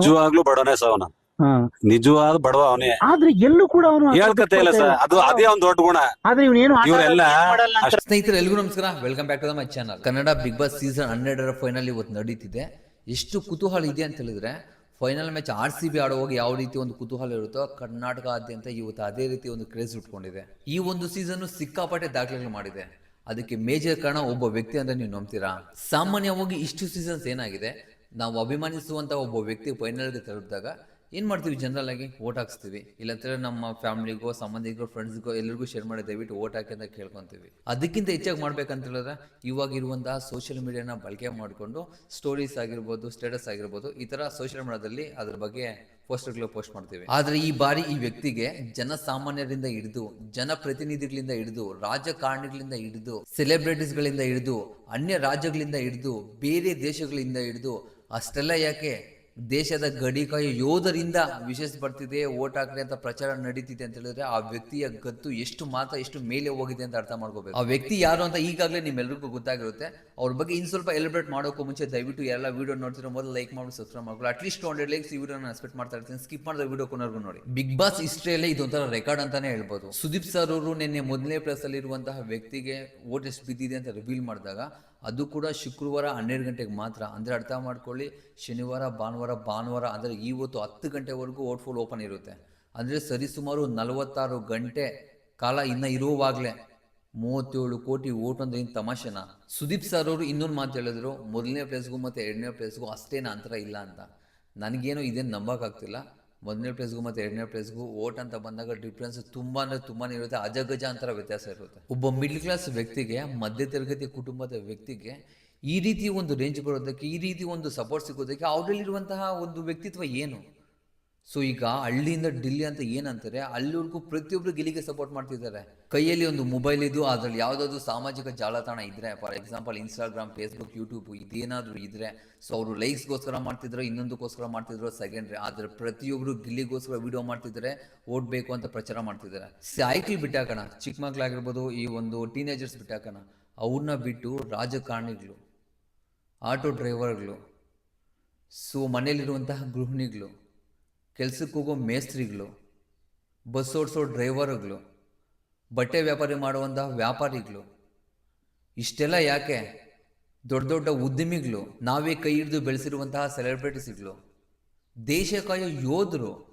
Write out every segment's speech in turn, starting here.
ನಿಜವಾಗ್ಲೂ ಬಡವನೇ ಸರ್ ಅವನ. ನಿಜವಾದ ಬಡವ ಅವನೇ. ಆದ್ರೆ ಎಲ್ಲೂ ಕೂಡ ಅವನು ಹೇಳ್ಕತೆ ಇಲ್ಲ ಸರ್ ಅದು ಅದೇ ಒಂದ್ ದೊಡ್ಡ ಗುಣ. ಆದ್ರೆ ಇವನೇನು ಇವರೆಲ್ಲ ಸ್ನೇಹಿತರೆ ಎಲ್ಲರಿಗೂ ನಮಸ್ಕಾರ. Welcome back to my channel Kannada Bigg Boss season ಹನ್ನೆರಡರ ಫೈನಲ್ ಇವತ್ತು ನಡೀತಿದೆ. ಎಷ್ಟು ಕುತೂಹಲ ಇದೆ ಅಂತ ಹೇಳಿದ್ರೆ final match R C B ಆಡುವಾಗ ಯಾವ ರೀತಿ ಒಂದು ಕುತೂಹಲ ಇರುತ್ತೋ ಕರ್ನಾಟಕಾದ್ಯಂತ ಇವತ್ತು ಅದೇ ರೀತಿ ಒಂದು ಕ್ರೇಜ್ ಉಟ್ಕೊಂಡಿದೆ ಈ ಒಂದು ಸೀಸನ್ ಸಿಕ್ಕಾಪಟ್ಟೆ ದಾಖಲೆಗಳು ಮಾಡಿದೆ. ಅದಕ್ಕೆ ಮೇಜರ್ ಕಾರಣ ಒಬ್ಬ ವ್ಯಕ್ತಿ ಅಂತ ನೀವು ನಂಬ್ತೀರಾ? ಸಾಮಾನ್ಯವಾಗಿ ಇಷ್ಟು ಸೀಸನ್ಸ್ ಏನಾಗಿದೆ? ನಾವು ಅಭಿಮಾನಿಸುವಂಥ ಒಬ್ಬ ವ್ಯಕ್ತಿ ಫೈನಲ್ಗೆ ತಲುಪಿದಾಗ ಏನು ಮಾಡ್ತೀವಿ ಜನರಲ್ ಆಗಿ? ಓಟ್ ಹಾಕ್ಸ್ತೀವಿ. ಇಲ್ಲಂತೇಳಿ ನಮ್ಮ ಫ್ಯಾಮಿಲಿಗೋ ಸಂಬಂಧಿಕರು ಫ್ರೆಂಡ್ಸ್ಗೋ ಎಲ್ಲರಿಗೂ ಶೇರ್ ಮಾಡಿ ದಯವಿಟ್ಟು ಓಟ್ ಹಾಕಿ ಅಂತ ಕೇಳ್ಕೊತೀವಿ. ಅದಕ್ಕಿಂತ ಹೆಚ್ಚಾಗಿ ಮಾಡ್ಬೇಕಂತ ಹೇಳಿದ್ರೆ ಇವಾಗ ಇರುವಂತಹ ಸೋಷಿಯಲ್ ಮೀಡಿಯಾನ ಬಳಕೆ ಮಾಡಿಕೊಂಡು ಸ್ಟೋರೀಸ್ ಆಗಿರ್ಬೋದು ಸ್ಟೇಟಸ್ ಆಗಿರ್ಬೋದು, ಈ ತರ ಸೋಷಿಯಲ್ ಮೀಡಿಯಾದಲ್ಲಿ ಅದ್ರ ಬಗ್ಗೆ ಪೋಸ್ಟರ್ಗಳು ಪೋಸ್ಟ್ ಮಾಡ್ತೀವಿ. ಆದರೆ ಈ ಬಾರಿ ಈ ವ್ಯಕ್ತಿಗೆ ಜನಸಾಮಾನ್ಯರಿಂದ ಹಿಡಿದು, ಜನಪ್ರತಿನಿಧಿಗಳಿಂದ ಹಿಡಿದು, ರಾಜಕಾರಣಿಗಳಿಂದ ಹಿಡಿದು ಸೆಲೆಬ್ರಿಟೀಸ್ಗಳಿಂದ ಹಿಡಿದು, ಅನ್ಯ ರಾಜ್ಯಗಳಿಂದ ಹಿಡಿದು, ಬೇರೆ ದೇಶಗಳಿಂದ ಹಿಡಿದು ಅಷ್ಟೆಲ್ಲ ಯಾಕೆ? ದೇಶದ ಗಡಿಕಾಯ ಯೋಧರಿಂದ ವಿಶೇಷ ಬರ್ತಿದೆ ಓಟ್ ಹಾಕ್ರಿ ಅಂತ ಪ್ರಚಾರ ನಡೀತಿದೆ ಅಂತ ಹೇಳಿದ್ರೆ ಆ ವ್ಯಕ್ತಿಯ ಗತ್ತು ಎಷ್ಟು ಮಾತ್ರ ಎಷ್ಟು ಮೇಲೆ ಹೋಗಿದೆ ಅಂತ ಅರ್ಥ ಮಾಡ್ಕೋಬೇಕು. ಆ ವ್ಯಕ್ತಿ ಯಾರು ಅಂತ ಈಗಾಗಲೇ ನಿಮ್ಮೆಲ್ಲರಿಗೂ ಗೊತ್ತಾಗಿರುತ್ತೆ. ಅವ್ರ ಬಗ್ಗೆ ಇನ್ ಸ್ವಲ್ಪ ಎಲಿಬ್ರೇಟ್ ಮಾಡೋಕ್ಕೂ ಮುಂಚೆ ದಯವಿಟ್ಟು ಎಲ್ಲ ವಿಡಿಯೋ ನೋಡ್ತಿರೋ ಮೊದಲು ಲೈಕ್ ಮಾಡಿ ಸಬ್ಸ್ಕ್ರೈಬ್ ಮಾಡ್ಕೊಳ್ಳಿ. At least two hundred likes ಈ ವಿಡಿಯೋ ಎಕ್ಸ್ಪೆಕ್ಟ್ ಮಾಡ್ತಾ ಇರ್ತೀನಿ. ಸ್ಕಿಪ್ ಮಾಡಿದ ವಿಡಿಯೋ ಕೊನೆಗೂ ನೋಡಿ. ಬಿಗ್ ಬಾಸ್ ಹಿಸ್ಟ್ರಿಯಲ್ಲೇ ಇದೊಂಥರ ರೆಕಾರ್ಡ್ ಅಂತಾನೆ ಹೇಳ್ಬೋದು. ಸುದೀಪ್ ಸರ್ ಅವರು ನಿನ್ನೆ ಮೊದಲನೇ ಪ್ಲೇಸ್ ಅಲ್ಲಿ ಇರುವಂತಹ ವ್ಯಕ್ತಿಗೆ ಓಟ್ ಎಷ್ಟು ಬಿದ್ದಿದೆ ಅಂತ ರಿವೀಲ್ ಮಾಡಿದಾಗ ಅದು ಕೂಡ ಶುಕ್ರವಾರ ಹನ್ನೆರಡು ಗಂಟೆಗೆ ಮಾತ್ರ. ಅಂದರೆ ಅರ್ಥ ಮಾಡ್ಕೊಳ್ಳಿ, ಶನಿವಾರ, ಭಾನುವಾರ ಭಾನುವಾರ, ಅಂದರೆ ಇವತ್ತು ಹತ್ತು ಗಂಟೆವರೆಗೂ ಓಟ್ ಫೋಲ್ ಓಪನ್ ಇರುತ್ತೆ. ಅಂದರೆ ಸರಿಸುಮಾರು ನಲವತ್ತಾರು ಗಂಟೆ ಕಾಲ ಇನ್ನು ಇರುವಾಗಲೇ ಮೂವತ್ತೇಳು ಕೋಟಿ ಓಟ್ ಅಂದ್ರೆ ಏನು ತಮಾಷೆನ? ಸುದೀಪ್ ಸರ್ ಅವರು ಇನ್ನೊಂದು ಮಾತು ಹೇಳಿದ್ರು, ಮೊದಲನೇ ಪ್ಲೇಸ್ಗೂ ಮತ್ತು ಎರಡನೇ ಪ್ಲೇಸ್ಗೂ ಅಷ್ಟೇನು ಅಂತರ ಇಲ್ಲ ಅಂತ. ನನಗೇನು ಇದೇನು ನಂಬೋಕ್ಕಾಗ್ತಿಲ್ಲ ಮೊದಲನೇ ಪ್ಲೇಸ್ಗೂ ಮತ್ತು ಎರಡನೇ ಪ್ಲೇಸ್ಗೂ ಓಟ್ ಅಂತ ಬಂದಾಗ ಡಿಫ್ರೆನ್ಸ್ ತುಂಬ ಅಂದರೆ ತುಂಬಾ ಇರುತ್ತೆ. ಅಜಗಜ ಅಂತರ ವ್ಯತ್ಯಾಸ ಇರುತ್ತೆ. ಒಬ್ಬ ಮಿಡ್ಲ್ ಕ್ಲಾಸ್ ವ್ಯಕ್ತಿಗೆ, ಮಧ್ಯ ತರಗತಿ ಕುಟುಂಬದ ವ್ಯಕ್ತಿಗೆ ಈ ರೀತಿ ಒಂದು ರೇಂಜ್ ಬರೋದಕ್ಕೆ, ಈ ರೀತಿ ಒಂದು ಸಪೋರ್ಟ್ ಸಿಗೋದಕ್ಕೆ ಅವರಲ್ಲಿರುವಂತಹ ಒಂದು ವ್ಯಕ್ತಿತ್ವ ಏನು? ಸೊ ಈಗ ಹಳ್ಳಿಯಿಂದ ಡಿಲ್ಲಿ ಅಂತ ಏನಂತಾರೆ, ಅಲ್ಲಿವರೆಗೂ ಪ್ರತಿಯೊಬ್ಬರು ಗೆಲಿಗೆ ಸಪೋರ್ಟ್ ಮಾಡ್ತಿದ್ದಾರೆ. ಕೈಯಲ್ಲಿ ಒಂದು ಮೊಬೈಲ್ ಇದ್ದು ಅದರಲ್ಲಿ ಯಾವುದಾದ್ರು ಸಾಮಾಜಿಕ ಜಾಲತಾಣ ಇದ್ರೆ for example Instagram Facebook YouTube ಇದೇನಾದರೂ ಇದ್ರೆ ಸೊ ಅವರು ಲೈಕ್ಸ್ಗೋಸ್ಕರ ಮಾಡ್ತಿದ್ರು, ಇನ್ನೊಂದಕ್ಕೋಸ್ಕರ ಮಾಡ್ತಿದ್ರು ಸೆಕೆಂಡ್ರಿ ಆದರೆ ಪ್ರತಿಯೊಬ್ಬರು ಗಿಲ್ಲಿಗೋಸ್ಕರ ವಿಡಿಯೋ ಮಾಡ್ತಿದ್ರೆ ಓಟ್ ಬೇಕು ಅಂತ ಪ್ರಚಾರ ಮಾಡ್ತಿದ್ದಾರೆ. ಸೈಕಲ್ ಬಿಟ್ಟಾಕಣ. ಚಿಕ್ಕ ಮಕ್ಕಳಾಗಿರ್ಬೋದು ಈ ಒಂದು ಟೀನೇಜರ್ಸ್ ಬಿಟ್ಟಾಕಣ. ಅವ್ರನ್ನ ಬಿಟ್ಟು ರಾಜಕಾರಣಿಗಳು ಆಟೋ ಡ್ರೈವರ್ಗಳು ಸೊ ಮನೇಲಿರುವಂತಹ ಗೃಹಿಣಿಗಳು ಕೆಲ್ಸಕ್ಕೆ ಹೋಗೋ ಮೇಸ್ತ್ರಿಗಳು ಬಸ್ ಓಡಿಸೋ ಡ್ರೈವರ್ಗಳು ಬಟ್ಟೆ ವ್ಯಾಪಾರಿ ಮಾಡುವಂತಹ ವ್ಯಾಪಾರಿಗಳು. ಇಷ್ಟೆಲ್ಲ ಯಾಕೆ? ದೊಡ್ಡ ದೊಡ್ಡ ಉದ್ಯಮಿಗಳು ನಾವೇ ಕೈ ಹಿಡಿದು ಬೆಳೆಸಿರುವಂತಹ ಸೆಲೆಬ್ರಿಟೀಸ್ಗಳು ದೇಶ ಕಾಯೋ ಯೋಧರು,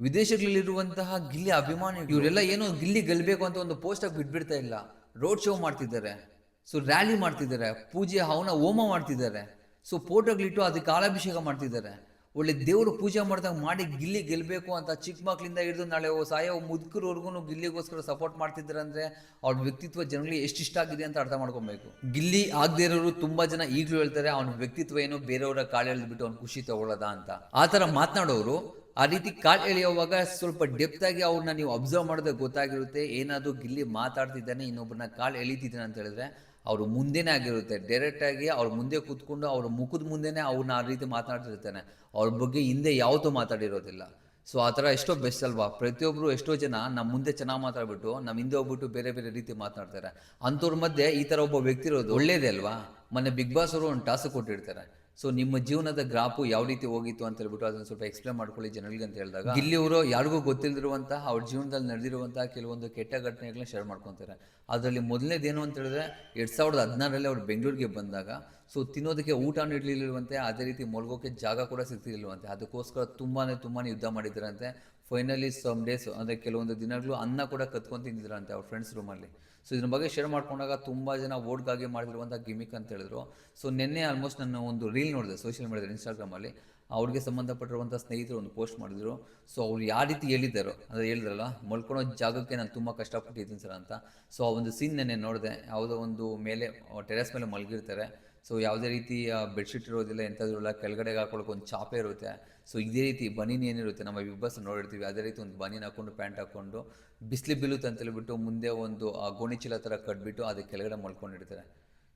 ವಿದೇಶಗಳಲ್ಲಿರುವಂತಹ ಗಿಲ್ಲಿ ಅಭಿಮಾನಿ ಇವರೆಲ್ಲ ಏನೋ ಗಿಲ್ಲಿ ಗೆಲ್ಲಬೇಕು ಅಂತ ಒಂದು ಪೋಸ್ಟಾಗಿ ಬಿಟ್ಬಿಡ್ತಾ ಇಲ್ಲ. ರೋಡ್ ಶೋ ಮಾಡ್ತಿದ್ದಾರೆ. ಸೊ ರ್ಯಾಲಿ ಮಾಡ್ತಿದ್ದಾರೆ. ಪೂಜೆ, ಹವನ, ಹೋಮ ಮಾಡ್ತಿದ್ದಾರೆ. ಸೊ ಫೋಟೋಗಳಿಟ್ಟು ಅದಕ್ಕೆ ಕಾಲಾಭಿಷೇಕ ಮಾಡ್ತಿದ್ದಾರೆ. ಒಳ್ಳೆ ದೇವರು ಪೂಜೆ ಮಾಡಿದಾಗ ಮಾಡಿ ಗಿಲ್ಲಿ ಗೆಲ್ಲಬೇಕು ಅಂತ ಚಿಕ್ಕ ಮಕ್ಕಳಿಂದ ಹಿಡಿದು ನಾಳೆ ಸಾಯೋ ಮುದುಕರವರೆಗೂ ಗಿಲ್ಲಿಗೋಸ್ಕರ ಸಪೋರ್ಟ್ ಮಾಡ್ತಿದ್ದಾರೆ ಅಂದರೆ ಅವ್ರ ವ್ಯಕ್ತಿತ್ವ ಜನಗಳಿಗೆ ಎಷ್ಟು ಇಷ್ಟ ಆಗಿದೆ ಅಂತ ಅರ್ಥ ಮಾಡ್ಕೊಬೇಕು. ಗಿಲ್ಲಿ ಆಗದೇ ಇರೋರು ತುಂಬ ಜನ ಈಗಲೂ ಹೇಳ್ತಾರೆ ಅವನ ವ್ಯಕ್ತಿತ್ವ ಏನು ಬೇರೆಯವರ ಕಾಳು ಎಳೆದ್ಬಿಟ್ಟು ಅವ್ನು ಖುಷಿ ತಗೊಳ್ಳೋದ ಅಂತ. ಆ ಥರ ಮಾತನಾಡೋರು ಆ ರೀತಿ ಕಾಳು ಎಳೆಯುವಾಗ ಸ್ವಲ್ಪ ಡೆಪ್ತ್ ಆಗಿ ಅವ್ರನ್ನ ನೀವು ಅಬ್ಸರ್ವ್ ಮಾಡಿದ್ರೆ ಗೊತ್ತಾಗಿರುತ್ತೆ ಏನಾದರೂ ಗಿಲ್ಲಿ ಮಾತಾಡ್ತಿದ್ದಾನೆ ಇನ್ನೊಬ್ಬರನ್ನ ಕಾಳು ಎಳಿತಿದ್ದಾನೆ ಅಂತ ಹೇಳಿದ್ರೆ ಅವರು ಮುಂದೆನೇ ಆಗಿರುತ್ತೆ. ಡೈರೆಕ್ಟಾಗಿ ಅವ್ರ ಮುಂದೆ ಕೂತ್ಕೊಂಡು ಅವ್ರ ಮುಖದ ಮುಂದೆನೇ ಅವ್ರನ್ನ ಆ ರೀತಿ ಮಾತನಾಡ್ತಿರ್ತಾನೆ ಅವ್ರ ಬಗ್ಗೆ ಹಿಂದೆ ಯಾವತ್ತೂ ಮಾತಾಡಿರೋದಿಲ್ಲ. ಸೊ ಆ ಥರ ಎಷ್ಟೋ ಬೆಸ್ಟ್ ಅಲ್ವಾ? ಪ್ರತಿಯೊಬ್ಬರು ಎಷ್ಟೋ ಜನ ನಮ್ಮ ಮುಂದೆ ಚೆನ್ನಾಗಿ ಮಾತಾಡ್ಬಿಟ್ಟು ನಮ್ಮ ಹಿಂದೆ ಹೋಗ್ಬಿಟ್ಟು ಬೇರೆ ಬೇರೆ ರೀತಿ ಮಾತನಾಡ್ತಾರೆ ಅಂಥವ್ರ ಮಧ್ಯೆ ಈ ಥರ ಒಬ್ಬ ವ್ಯಕ್ತಿ ಇರೋದು ಒಳ್ಳೇದೇ ಅಲ್ವಾ? ಮೊನ್ನೆ ಬಿಗ್ ಬಾಸ್ ಅವರು ಒಂದು ಟಾಸ್ಕ್ ಕೊಟ್ಟಿರ್ತಾರೆ. ಸೊ ನಿಮ್ಮ ಜೀವನದ ಗ್ರಾಪು ಯಾವ ರೀತಿ ಹೋಗಿತ್ತು ಅಂತ ಹೇಳ್ಬಿಟ್ಟು ಅದನ್ನ ಸ್ವಲ್ಪ ಎಕ್ಸ್ಪ್ಲೇನ್ ಮಾಡ್ಕೊಳ್ಳಿ ಜನಗಳಿಗೆ ಅಂತ ಹೇಳಿದಾಗ. ಇಲ್ಲಿ ಅವರು ಯಾರಿಗೂ ಗೊತ್ತಿಲ್ಲದಿರುವಂತಹ ಅವ್ರ ಜೀವನದಲ್ಲಿ ನಡೆದಿರುವಂತಹ ಕೆಲವೊಂದು ಕೆಟ್ಟ ಘಟನೆಗಳನ್ನ ಶೇರ್ ಮಾಡ್ಕೊತಾರೆ. ಅದರಲ್ಲಿ ಮೊದಲನೇದೇನು ಅಂತ ಹೇಳಿದ್ರೆ ಎರಡ್ ಸಾವಿರದ ಹದಿನಾರರಲ್ಲಿ ಅವ್ರು ಬೆಂಗಳೂರಿಗೆ ಬಂದಾಗ ಸೊ ತಿನ್ನೋದಕ್ಕೆ ಊಟ ನೀಡಲಿಲ್ಲವಂತೆ ಅದೇ ರೀತಿ ಮಲ್ಗೋಕ್ಕೆ ಜಾಗ ಕೂಡ ಸಿಗ್ತಿರ್ಲಿಲ್ವಂತೆ. ಅದಕ್ಕೋಸ್ಕರ ತುಂಬಾ ತುಂಬಾ ಯುದ್ಧ ಮಾಡಿದ್ರಂತೆ. ಫೈನಲಿ ಸಮ್ ಡೇಸ್ ಅಂದರೆ ಕೆಲವೊಂದು ದಿನಗಳು ಅನ್ನ ಕೂಡ ಕತ್ಕೊಂಡು ತಿಂದಿದ್ರಂತೆ ಅವ್ರ ಫ್ರೆಂಡ್ಸ್ ರೂಮಲ್ಲಿ ಸೊ ಇದ್ರ ಬಗ್ಗೆ ಶೇರ್ ಮಾಡ್ಕೊಂಡಾಗ ತುಂಬ ಜನ ಓಡ್ಗಾಗಿ ಮಾಡಿರುವಂಥ ಗಿಮಿಕ್ ಅಂತ ಹೇಳಿದ್ರು. ಸೊ ನಿನ್ನೆ ಆಲ್ಮೋಸ್ಟ್ ನಾನು ಒಂದು ರೀಲ್ ನೋಡಿದೆ ಸೋಷಿಯಲ್ ಮೀಡಿಯಾದಲ್ಲಿ ಇನ್ಸ್ಟಾಗ್ರಾಮಲ್ಲಿ ಅವ್ರಿಗೆ ಸಂಬಂಧಪಟ್ಟಿರುವಂಥ ಸ್ನೇಹಿತರು ಒಂದು ಪೋಸ್ಟ್ ಮಾಡಿದ್ರು. ಸೊ ಅವ್ರು ಯಾವ ರೀತಿ ಹೇಳಿದ್ದಾರೋ, ಅಂದರೆ ಹೇಳಿದ್ರಲ್ಲ, ಮಲ್ಕೊಳೋ ಜಾಗಕ್ಕೆ ನಾನು ತುಂಬ ಕಷ್ಟಪಟ್ಟಿದ್ದೀನಿ ಸರ್ ಅಂತ. ಸೊ ಆ ಒಂದು ಸೀನ್ ನೆನ್ನೆ ನೋಡಿದೆ. ಯಾವುದೋ ಒಂದು ಮೇಲೆ ಟೆರೆಸ್ ಮೇಲೆ ಮಲಗಿರ್ತಾರೆ. ಸೊ ಯಾವುದೇ ರೀತಿ ಬೆಡ್ಶೀಟ್ ಇರೋದಿಲ್ಲ ಎಂಥದ್ದು ಇಲ್ಲ ಕೆಳಗಡೆಗೆ ಹಾಕೊಳಕ್ಕೆ ಒಂದು ಚಾಪೆ ಇರುತ್ತೆ. ಸೊ ಇದೇ ರೀತಿ ಬನೀನ್ ಏನಿರುತ್ತೆ, ನಮ್ಮ ಬಿಗ್ ಬಸ್ ನೋಡಿರ್ತೀವಿ. ಅದೇ ರೀತಿ ಒಂದು ಬನೀನ್ ಹಾಕೊಂಡು ಪ್ಯಾಂಟ್ ಹಾಕೊಂಡು ಬಿಸಿಲು ಬೀಳುತ್ತೆ ಅಂತ ಹೇಳ್ಬಿಟ್ಟು ಮುಂದೆ ಒಂದು, ಆ ಚೀಲ ಥರ ಕಟ್ಬಿಟ್ಟು ಅದಕ್ಕೆ ಕೆಳಗಡೆ ಮಲ್ಕೊಂಡಿರ್ತಾರೆ.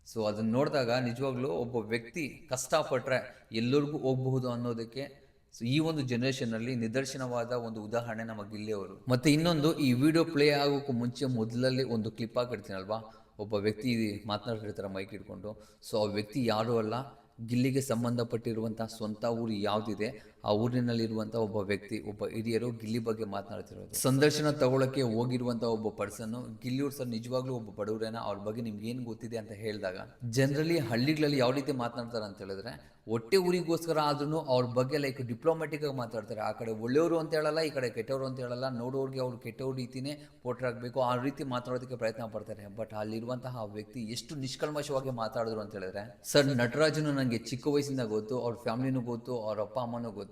ಸೊ ಅದನ್ನು ನೋಡಿದಾಗ ನಿಜವಾಗ್ಲೂ ಒಬ್ಬ ವ್ಯಕ್ತಿ ಕಷ್ಟಪಟ್ಟರೆ ಎಲ್ಲರಿಗೂ ಹೋಗಬಹುದು ಅನ್ನೋದಕ್ಕೆ ಸೊ ಈ ಒಂದು ಜನರೇಷನ್ನಲ್ಲಿ ನಿದರ್ಶನವಾದ ಒಂದು ಉದಾಹರಣೆ ನಮ್ಮ ಗಿಲ್ಲಿಯವರು ಮತ್ತು ಇನ್ನೊಂದು, ಈ ವಿಡಿಯೋ ಪ್ಲೇ ಆಗೋಕ್ಕೂ ಮುಂಚೆ ಮೊದಲಲ್ಲಿ ಒಂದು ಕ್ಲಿಪ್ ಹಾಕಿರ್ತೀನಲ್ವಾ? ಒಬ್ಬ ವ್ಯಕ್ತಿ ಮಾತನಾಡ್ತಿರ್ತಾರೆ, ಮೈಕ್ ಇಟ್ಕೊಂಡು ಸೊ ಆ ವ್ಯಕ್ತಿ ಯಾರೂ ಅಲ್ಲ. ಗಿಲ್ಲಿಗೆ ಸಂಬಂಧಪಟ್ಟಿರುವಂಥ ಸ್ವಂತ ಊರು ಯಾವುದಿದೆ? ಆ ಊರಿನಲ್ಲಿರುವಂಥ ಒಬ್ಬ ವ್ಯಕ್ತಿ, ಒಬ್ಬ ಹಿರಿಯರು ಗಿಲ್ಲಿ ಬಗ್ಗೆ ಮಾತನಾಡ್ತಿರೋದು ಸಂದರ್ಶನ ತಗೊಳ್ಳೋಕ್ಕೆ ಹೋಗಿರುವಂಥ ಒಬ್ಬ ಪರ್ಸನ್ ಗಿಲ್ಲಿಯವ್ರು ಸರ್ ನಿಜವಾಗ್ಲೂ ಒಬ್ಬ ಬಡವರೇನ? ಅವ್ರ ಬಗ್ಗೆ ನಿಮ್ಗೆ ಏನು ಗೊತ್ತಿದೆ ಅಂತ ಹೇಳಿದಾಗ ಜನರಲಿ ಹಳ್ಳಿಗಳಲ್ಲಿ ಯಾವ ರೀತಿ ಮಾತನಾಡ್ತಾರೆ ಅಂತ ಹೇಳಿದ್ರೆ, ಹೊಟ್ಟೆ ಊರಿಗೋಸ್ಕರ ಆದ್ರೂ ಅವ್ರ ಬಗ್ಗೆ ಲೈಕ್ ಡಿಪ್ಲೊಮ್ಯಾಟಿಕ್ ಆಗಿ ಮಾತಾಡ್ತಾರೆ. ಆ ಕಡೆ ಒಳ್ಳೆಯವರು ಅಂತ ಹೇಳಲ್ಲ, ಈ ಕಡೆ ಕೆಟ್ಟವರು ಅಂತ ಹೇಳಲ್ಲ, ನೋಡೋರಿಗೆ ಅವ್ರು ಕೆಟ್ಟವ್ರ ರೀತಿನೇ ಪೋಟ್ರ್ ಆಗಬೇಕು ಆ ರೀತಿ ಮಾತಾಡೋದಕ್ಕೆ ಪ್ರಯತ್ನ ಪಡ್ತಾರೆ. ಬಟ್ ಅಲ್ಲಿರುವಂತಹ ವ್ಯಕ್ತಿ ಎಷ್ಟು ನಿಷ್ಕಲ್ಮಶವಾಗಿ ಮಾತಾಡಿದ್ರು ಅಂತ ಹೇಳಿದ್ರೆ, ಸರ್ ನಟರಾಜನು ನನಗೆ ಚಿಕ್ಕ ವಯಸ್ಸಿಂದ ಗೊತ್ತು, ಅವ್ರ ಫ್ಯಾಮಿಲಿನೂ ಗೊತ್ತು, ಅವ್ರ ಅಪ್ಪ ಅಮ್ಮನೂ ಗೊತ್ತು.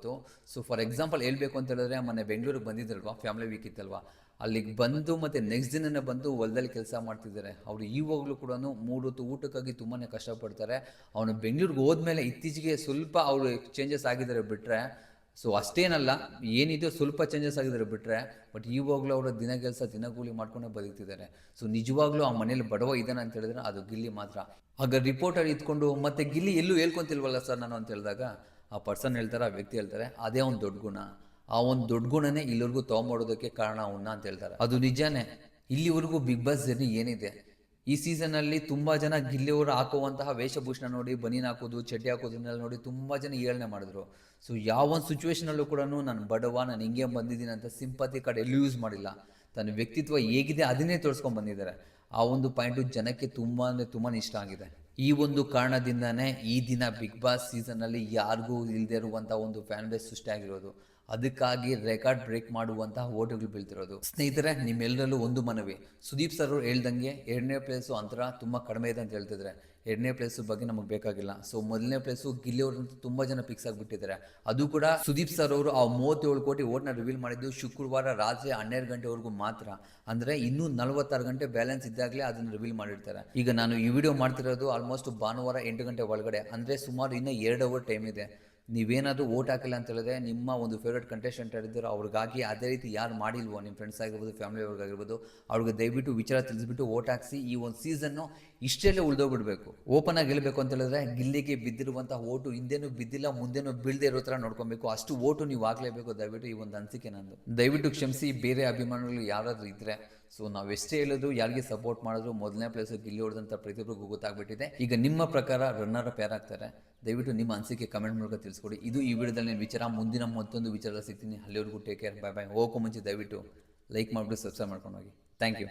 ಸೊ ಫಾರ್ ಎಕ್ಸಾಂಪಲ್ ಹೇಳಬೇಕು ಅಂತ ಹೇಳಿದ್ರೆ, ಮೊನ್ನೆ ಬೆಂಗಳೂರಿಗೆ ಬಂದಿದ್ರಲ್ವಾ ಫ್ಯಾಮಿಲಿ ವೀಕ್ ಇತ್ತಲ್ವಾ? ಅಲ್ಲಿಗೆ ಬಂದು ಮತ್ತೆ ನೆಕ್ಸ್ಟ್ ದಿನನೇ ಬಂದು ಹೊಲದಲ್ಲಿ ಕೆಲಸ ಮಾಡ್ತಿದ್ದಾರೆ. ಅವರು ಈವಾಗಲೂ ಕೂಡ ಮೂರು ಹೊತ್ತು ಊಟಕ್ಕಾಗಿ ತುಂಬಾ ಕಷ್ಟಪಡ್ತಾರೆ. ಅವನು ಬೆಂಗಳೂರಿಗೆ ಹೋದ್ಮೇಲೆ ಇತ್ತೀಚೆಗೆ ಸ್ವಲ್ಪ ಅವರು ಚೇಂಜಸ್ ಆಗಿದ್ದಾರೆ ಬಿಟ್ಟರೆ ಸೊ ಅಷ್ಟೇನಲ್ಲ ಏನಿದೆಯೋ ಸ್ವಲ್ಪ ಚೇಂಜಸ್ ಆಗಿದ್ದಾರೆ ಬಿಟ್ಟರೆ ಬಟ್ ಇವಾಗಲೂ ಅವರ ದಿನ ಕೆಲಸ ದಿನಗೂಲಿ ಮಾಡ್ಕೊಂಡೇ ಬದುಕ್ತಿದ್ದಾರೆ. ಸೊ ನಿಜವಾಗ್ಲೂ ಆ ಮನೇಲಿ ಬಡವ ಇದ್ದಾನೆ ಅಂತ ಹೇಳಿದ್ರೆ ಅದು ಗಿಲ್ಲಿ ಮಾತ್ರ. ಆಗ ರಿಪೋರ್ಟರ್ ಇದ್ಕೊಂಡು ಮತ್ತೆ ಗಿಲ್ಲಿ ಎಲ್ಲೂ ಹೇಳ್ಕೊಂತಿಲ್ವಲ್ಲ ಸರ್ ನಾನು ಅಂತ ಹೇಳಿದಾಗ ಆ ಪರ್ಸನ್ ಹೇಳ್ತಾರೆ, ಆ ವ್ಯಕ್ತಿ ಹೇಳ್ತಾರೆ, ಅದೇ ಒಂದು ದೊಡ್ಡ ಗುಣ. ಆ ಒಂದು ದೊಡ್ಡ ಗುಣನೇ ಇಲ್ಲಿವರೆಗೂ ತೊಗೊಂಬರೋದಕ್ಕೆ ಕಾರಣ ಅವನ್ನ ಅಂತ ಹೇಳ್ತಾರೆ. ಅದು ನಿಜಾನೇ. ಇಲ್ಲಿವರೆಗೂ ಬಿಗ್ ಬಾಸ್ ಜರ್ನಿ ಏನಿದೆ? ಈ ಸೀಸನಲ್ಲಿ ತುಂಬ ಜನ ಗಿಲ್ಲಿಯವರು ಹಾಕುವಂತಹ ವೇಷಭೂಷಣ ನೋಡಿ, ಬನೀನ್ ಹಾಕೋದು, ಚಡ್ಡಿ ಹಾಕೋದನ್ನೆಲ್ಲ ನೋಡಿ ತುಂಬ ಜನ ಏಳನೆ ಮಾಡಿದ್ರು. ಸೊ ಯಾವ ಒಂದು ಸಿಚುವೇಶನಲ್ಲೂ ಕೂಡ ನಾನು ಬಡವ, ನಾನು ಹಿಂಗೆ ಬಂದಿದ್ದೀನಿ ಅಂತ ಸಿಂಪತಿ ಕಾರ್ಡ್ ಎಲ್ಲೂ ಯೂಸ್ ಮಾಡಿಲ್ಲ. ತನ್ನ ವ್ಯಕ್ತಿತ್ವ ಹೇಗಿದೆ ಅದನ್ನೇ ತೋರಿಸ್ಕೊಂಡು ಬಂದಿದ್ದಾರೆ. ಆ ಒಂದು ಪಾಯಿಂಟು ಜನಕ್ಕೆ ತುಂಬ ಅಂದರೆ ತುಂಬಾ ಇಷ್ಟ ಆಗಿದೆ. ಈ ಒಂದು ಕಾರಣದಿಂದನೇ ಈ ದಿನ ಬಿಗ್ ಬಾಸ್ ಸೀಸನ್ನಲ್ಲಿ ಯಾರಿಗೂ ಇಲ್ಲದೇ ಇರುವಂಥ ಒಂದು ಫ್ಯಾನ್ ಬೇಸ್ ಸೃಷ್ಟಿಯಾಗಿರೋದು ಅದಕ್ಕಾಗಿ ರೆಕಾರ್ಡ್ ಬ್ರೇಕ್ ಮಾಡುವಂತಹ ಓಟುಗಳು ಬೀಳ್ತಿರೋದು. ಸ್ನೇಹಿತರೆ, ನಿಮ್ಮೆಲ್ಲರಲ್ಲೂ ಒಂದು ಮನವಿ. ಸುದೀಪ್ ಸರ್ ಅವ್ರು ಹೇಳ್ದಂಗೆ ಎರಡನೇ ಪ್ಲೇಸು ಅಂತರ ತುಂಬ ಕಡಿಮೆ ಇದೆ ಅಂತ ಹೇಳ್ತಿದ್ರೆ, ಎರಡನೇ ಪ್ಲೇಸು ಬಗ್ಗೆ ನಮಗೆ ಬೇಕಾಗಿಲ್ಲ. ಸೊ, ಮೊದಲನೇ ಪ್ಲೇಸು ಗಿಲ್ಲಿಯವ್ರಂತೂ ತುಂಬ ಜನ ಫಿಕ್ಸ್ ಆಗಿಬಿಟ್ಟಿದ್ದಾರೆ ಅದು ಕೂಡ ಸುದೀಪ್ ಸರ್ ಅವರು ಆ ಮೂವತ್ತೇಳು ಕೋಟಿ ಓಟ್ನ ರಿವೀಲ್ ಮಾಡಿದ್ದು ಶುಕ್ರವಾರ ರಾತ್ರಿ ಹನ್ನೆರಡು ಗಂಟೆವರೆಗೂ ಮಾತ್ರ. ಅಂದರೆ ಇನ್ನೂ ನಲವತ್ತಾರು ಗಂಟೆ ಬ್ಯಾಲೆನ್ಸ್ ಇದ್ದಾಗಲೇ ಅದನ್ನು ರಿವೀಲ್ ಮಾಡಿರ್ತಾರೆ. ಈಗ ನಾನು ಈ ವಿಡಿಯೋ ಮಾಡ್ತಿರೋದು ಆಲ್ಮೋಸ್ಟ್ ಭಾನುವಾರ ಎಂಟು ಗಂಟೆ ಒಳಗಡೆ. ಅಂದರೆ ಸುಮಾರು ಇನ್ನೂ ಎರಡು ಅವರ್ ಟೈಮ್ ಇದೆ. ನೀವೇನಾದರೂ ಓಟ್ ಹಾಕಿಲ್ಲ ಅಂತ ಹೇಳಿದ್ರೆ ನಿಮ್ಮ ಒಂದು ಫೇವ್ರೇಟ್ ಕಂಟೆಸ್ಟೆಂಟ್ ಇದ್ದರು ಅವ್ರಿಗಾಗಿ ಅದೇ ರೀತಿ ಯಾರು ಮಾಡಿಲ್ವೋ ನಿಮ್ಮ ಫ್ರೆಂಡ್ಸ್ ಆಗಿರ್ಬೋದು ಫ್ಯಾಮಿಲಿ ಅವ್ರಿಗಾಗಿರ್ಬೋದು ಅವ್ರಿಗೆ ದಯವಿಟ್ಟು ವಿಚಾರ ತಿಳಿಸ್ಬಿಟ್ಟು ಓಟ್ ಹಾಕಿಸಿ ಈ ಒಂದು ಸೀಸನ್ನು ಇಷ್ಟೆಲ್ಲೇ ಉಳಿದೋಗ್ಬಿಡ್ಬೇಕು. ಓಪನ್ ಆಗಿ ಗೆಲ್ಲಬೇಕು ಅಂತ ಹೇಳಿದ್ರೆ ಗಿಲ್ಲಿಗೆ ಬಿದ್ದಿರುವಂಥ ಓಟು ಹಿಂದೆನೂ ಬಿದ್ದಿಲ್ಲ, ಮುಂದೆನೂ ಬೀಳದೆ ಇರೋ ಥರ ನೋಡ್ಕೊಬೇಕು. ಅಷ್ಟು ಓಟು ನೀವು ಆಗಲೇಬೇಕು ದಯವಿಟ್ಟು ಈ ಒಂದು ಅನಿಸಿಕೆ ನಂದು. ದಯವಿಟ್ಟು ಕ್ಷಮಿಸಿ, ಬೇರೆ ಅಭಿಮಾನಿಗಳು ಯಾರಾದರೂ ಇದ್ದರೆ ಸೊ ನಾವು ಎಷ್ಟೇ ಹೇಳೋದು ಯಾರಿಗೆ ಸಪೋರ್ಟ್ ಮಾಡಿದ್ರು ಮೊದಲನೇ ಪ್ಲೇಸ್ ಗಿಲ್ಲಿ ಹೊಡೆದಂಥ ಪ್ರತಿಯೊಬ್ಬರಿಗೂ ಗೊತ್ತಾಗ್ಬಿಟ್ಟಿದೆ. ಈಗ ನಿಮ್ಮ ಪ್ರಕಾರ ರನ್ನರ್ ಅಪ್ ಯಾರಾಗ್ತಾರೆ? ದಯವಿಟ್ಟು ನಿಮ್ಮ ಅನಿಸಿಕೆ ಕಮೆಂಟ್ ಮೂಲಕ ತಿಳಿಸ್ಕೊಡಿ. ಇದು ಈ ವಿಡಿಯೋದಲ್ಲಿ ವಿಚಾರ. ಮುಂದಿನ ಮತ್ತೊಂದು ವಿಚಾರ ಸಿಗ್ತೀನಿ. ಅಲ್ಲಿವರೆಗೂ ಟೇಕ್ ಕೇರ್ ಬೈ ಬೈ ಹೋಗೋ ಮುಂಚೆ ದಯವಿಟ್ಟು ಲೈಕ್ ಮಾಡಿಬಿಟ್ಟು ಸಬ್ಸ್ಕ್ರೈಬ್ ಮಾಡ್ಕೊಂಡು ಹೋಗಿ. Thank you